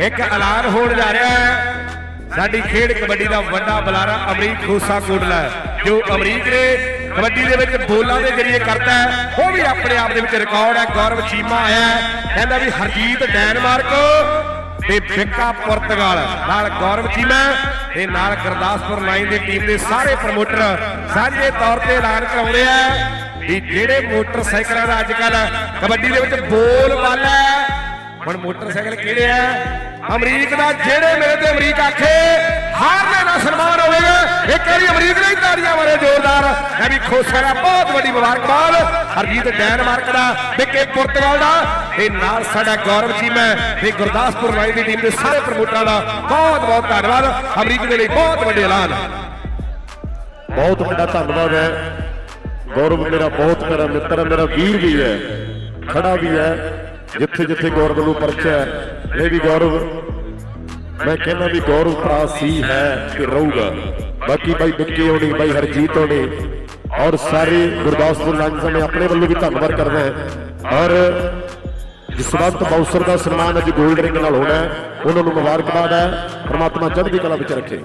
ਇੱਕ ਐਲਾਨ ਹੋਣ ਜਾ ਰਿਹਾ ਹੈ। ਸਾਡੀ ਖੇਡ ਕਬੱਡੀ ਦਾ ਵੱਡਾ ਬੁਲਾਰਾ ਅਮਰੀਕ ਖੋਸਾ ਕੋਟਲਾ ਜੋ ਅਮਰੀਕ ਨੇ ਕਬੱਡੀ ਦੇ ਵਿੱਚ ਬੋਲਾਂ ਦੇ ਜ਼ਰੀਏ ਕਰਦਾ ਹੈ। ਉਹ ਵੀ ਆਪਣੇ ਆਪ ਦੇ ਵਿੱਚ ਰਿਕਾਰਡ ਹੈ। ਗੌਰਵ ਚੀਮਾ ਆਇਆ ਕਹਿੰਦਾ ਵੀ ਹਰਜੀਤ ਡੈਨਮਾਰਕ। ਤੇ ਫਿੱਕਾ ਪੁਰਤਗਾਲ। ਨਾਲ ਗੌਰਵ ਚੀਮਾ ਤੇ ਨਾਲ ਗੁਰਦਾਸਪੁਰ ਲਾਈਨ ਦੀ ਟੀਮ ਦੇ ਸਾਰੇ ਪ੍ਰਮੋਟਰ ਸਾਂਝੇ ਤੌਰ ਤੇ ਐਲਾਨ ਕਰਾਉਂਦੇ ਆ ਵੀ ਜਿਹੜੇ ਮੋਟਰਸਾਈਕਲਾਂ ਦਾ ਅੱਜ ਕੱਲ ਕਬੱਡੀ ਦੇ ਵਿੱਚ ਬੋਲ ਵਾਲਾ ਹੈ। ਹੁਣ ਮੋਟਰਸਾਈਕਲ ਕਿਹੜੇ ਆ? ਅਮਰੀਕ ਦਾ ਜਿਹੜੇ ਮੇਰੇ ਤੇ ਅਮਰੀਕ ਆਖੇ, ਹਾਰਨੇ ਦਾ ਸਨਮਾਨ ਹੋਵੇਗਾ। ਇੱਕ ਵਾਰੀ ਅਮਰੀਕ ਨੇ ਹੀ ਤਾੜੀਆਂ ਮਾਰੇ, ਜ਼ੋਰਦਾਰ। ਇਹ ਵੀ ਖੋਸਾ ਦਾ ਬਹੁਤ ਵੱਡੀ ਮੁਬਾਰਕਬਾਦ। ਹਰਜੀਤ ਡੈਨਮਾਰਕ ਦਾ, ਵਿੱਕੇ ਪੁਰਤਗਾਲ ਦਾ। ਤੇ ਨਾਲ ਸਾਡਾ ਗੌਰਵ ਚੀਮਾ ਤੇ ਗੁਰਦਾਸਪੁਰ ਰਾਈ ਦੀ ਟੀਮ ਦੇ ਸਾਰੇ ਪ੍ਰਮੋਟਰਾਂ ਦਾ ਬਹੁਤ ਬਹੁਤ ਧੰਨਵਾਦ। ਅਮਰੀਕ ਦੇ ਲਈ ਬਹੁਤ ਵੱਡੇ ਐਲਾਨ। ਬਹੁਤ ਵੱਡਾ ਧੰਨਵਾਦ ਹੈ। ਗੌਰਵ ਮੇਰਾ ਬਹੁਤ ਮੇਰਾ ਮਿੱਤਰ ਹੈ, ਮੇਰਾ ਵੀਰ ਵੀ ਹੈ, ਖੜਾ ਵੀ ਹੈ, ਜਿੱਥੇ ਜਿੱਥੇ ਗੌਰਵ ਨੂੰ ਪਰਚਾ ਇਹ ਵੀ ਗੌਰਵ, ਮੈਂ ਕਹਿੰਦਾ ਵੀ ਗੌਰਵ ਭਰਾ ਸੀ, ਹੈ ਤੇ ਰਹੂਗਾ। ਬਾਕੀ ਬਾਈ ਵਿੱਕੀ ਹੋਣੀ, ਬਾਈ ਹਰਜੀਤ ਹੋਣੀ ਔਰ ਸਾਰੇ ਗੁਰਦਾਸਪੁਰ ਲਾਈਨਸ ਮੈਂ ਆਪਣੇ ਵੱਲੋਂ ਵੀ ਧੰਨਵਾਦ ਕਰਦਾ ਹਾਂ। ਔਰ ਜਸਵੰਤ ਬਾਉਸਰ ਦਾ ਸਨਮਾਨ ਅੱਜ 골ਡ ਰਿੰਗ ਨਾਲ ਹੋਣਾ ਹੈ, ਉਹਨਾਂ ਨੂੰ ਮੁਬਾਰਕਬਾਦ ਹੈ, ਪ੍ਰਮਾਤਮਾ ਚੜ੍ਹਦੀ ਕਲਾ ਵਿੱਚ ਰੱਖੇ।